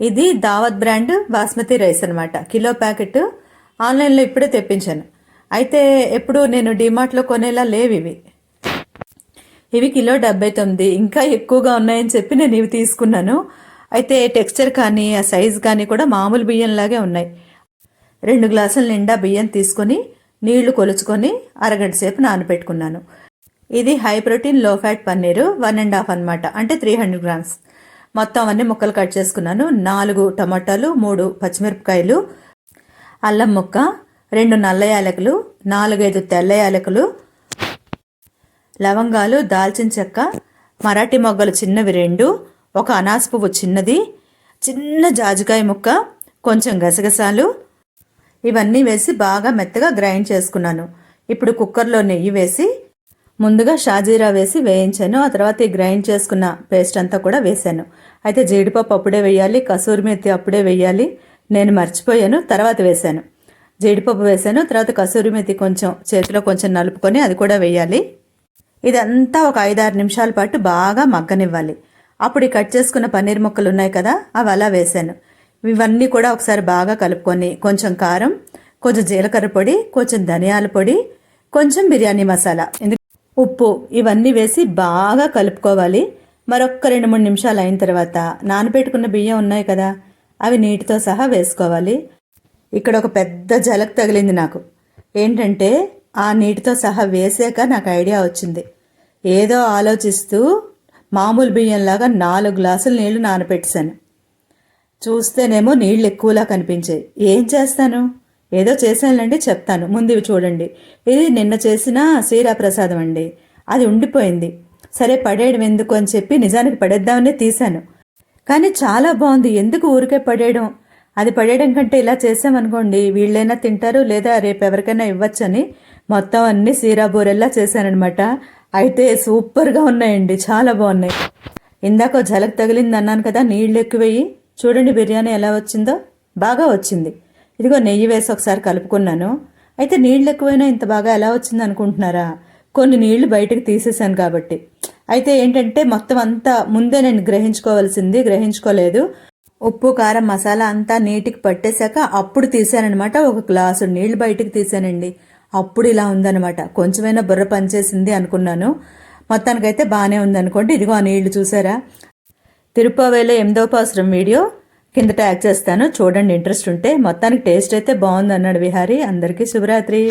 ఇది దావత్ brand basmati rice అనమాట కిలో ప్యాకెట్ ఆన్లైన్లో ఇప్పుడే తెప్పించాను. అయితే ఎప్పుడు నేను డిమార్ట్లో కొనేలా లేవు ఇవి. ఇవి కిలో డెబ్బై తొమ్మిది. ఇంకా ఎక్కువగా ఉన్నాయని చెప్పి నేను ఇవి తీసుకున్నాను. అయితే టెక్స్చర్ కానీ ఆ సైజ్ కానీ కూడా మామూలు బియ్యంలాగే ఉన్నాయి. రెండు గ్లాసుల నిండా బియ్యం తీసుకొని నీళ్ళు కొలుచుకొని అరగంట సేపు నానబెట్టుకున్నాను. ఇది high protein low fat paneer one and half అనమాట అంటే త్రీ హండ్రెడ్ గ్రామ్స్. మొత్తం అన్ని ముక్కలు కట్ చేసుకున్నాను. నాలుగు టమాటాలు మూడు పచ్చిమిరపకాయలు అల్లం ముక్క రెండు నల్ల యాలకులు నాలుగైదు తెల్ల యాలకులు లవంగాలు దాల్చిన చెక్క మరాఠీ మొగ్గలు చిన్నవి రెండు ఒక అనాస పువ్వు చిన్నది చిన్న జాజికాయ ముక్క కొంచెం గసగసాలు ఇవన్నీ వేసి బాగా మెత్తగా గ్రైండ్ చేసుకున్నాను. ఇప్పుడు కుక్కర్లో నెయ్యి వేసి ముందుగా షాజీరా వేసి వేయించాను. ఆ తర్వాత ఈ గ్రైండ్ చేసుకున్న పేస్ట్ అంతా కూడా వేశాను. అయితే జీడిపప్పు అప్పుడే వేయాలి కసూరి మెత్తి అప్పుడే వేయాలి. నేను మర్చిపోయాను తర్వాత వేశాను. జీడిపప్పు వేశాను తర్వాత కసూరి మెత్తి కొంచెం చేతిలో కొంచెం నలుపుకొని అది కూడా వేయాలి. ఇదంతా ఒక ఐదారు నిమిషాల పాటు బాగా మగ్గనివ్వాలి. అప్పుడు కట్ చేసుకున్న పన్నీర్ ముక్కలు ఉన్నాయి కదా అవి అలా వేశాను. ఇవన్నీ కూడా ఒకసారి బాగా కలుపుకొని కొంచెం కారం కొంచెం జీలకర్ర పొడి కొంచెం ధనియాల పొడి కొంచెం బిర్యానీ మసాలా. ఎందుకు ఉప్పు ఇవన్నీ వేసి బాగా కలుపుకోవాలి. మరొక్క రెండు మూడు నిమిషాలు అయిన తర్వాత నానబెట్టుకున్న బియ్యం ఉన్నాయి కదా అవి నీటితో సహా వేసుకోవాలి. ఇక్కడ ఒక పెద్ద జలక్ తగిలింది నాకు. ఏంటంటే ఆ నీటితో సహా వేసాక నాకు ఐడియా వచ్చింది. ఏదో ఆలోచిస్తూ మామూలు బియ్యంలాగా నాలుగు గ్లాసులు నీళ్ళు నానపెట్టేశాను చూస్తేనేమో నీళ్ళు ఎక్కువలా కనిపించాయి. ఏం చేస్తాను? ఏదో చేశానులేండి చెప్తాను. ముందు ఇవి చూడండి. ఇది నిన్న చేసిన సీరా ప్రసాదం అండి. అది ఉండిపోయింది. సరే పడేయడం ఎందుకు అని చెప్పి నిజానికి పడేద్దామనే తీశాను. కానీ చాలా బాగుంది. ఎందుకు ఊరికే పడేయడం? అది పడేయడం కంటే ఇలా చేసామనుకోండి వీళ్ళైనా తింటారు లేదా రేపు ఎవరికైనా ఇవ్వచ్చని మొత్తం అన్ని సీరా బూరెల్లా చేశానఅనమాట అయితే సూపర్గా ఉన్నాయండి. చాలా బాగున్నాయి. ఇందాక ఓ తగిలింది అన్నాను కదా నీళ్ళు ఎక్కువేయి. చూడండి బిర్యానీ ఎలా వచ్చిందో. బాగా వచ్చింది. ఇదిగో నెయ్యి వేసి ఒకసారి కలుపుకున్నాను. అయితే నీళ్ళు ఎక్కువైనా ఇంత బాగా ఎలా వచ్చింది అనుకుంటున్నారా? కొన్ని నీళ్ళు బయటకు తీసేశాను కాబట్టి. అయితే ఏంటంటే మొత్తం అంతా ముందే నేను గ్రహించుకోవాల్సింది గ్రహించుకోలేదు. ఉప్పు కారం మసాలా అంతా నీటికి పట్టేశాక అప్పుడు తీసానమాట ఒక గ్లాసు నీళ్ళు బయటకు తీసానండి అప్పుడు ఇలా ఉందనమాట కొంచెమైనా బుర్ర పనిచేసింది అనుకున్నాను. మొత్తానికైతే బాగానే ఉందనుకోండి. ఇదిగో ఆ నీళ్ళు చూసారా? తిరుపతిలో ఎనిమిదవ అవసరం వీడియో. కింద ట్యాగ్ చేస్తాను. చూడండి ఇంట్రెస్ట్ ఉంటే. మొత్తానికి టేస్ట్ అయితే బాగుంది అన్నాడు విహారీ. అందరికీ శుభరాత్రి.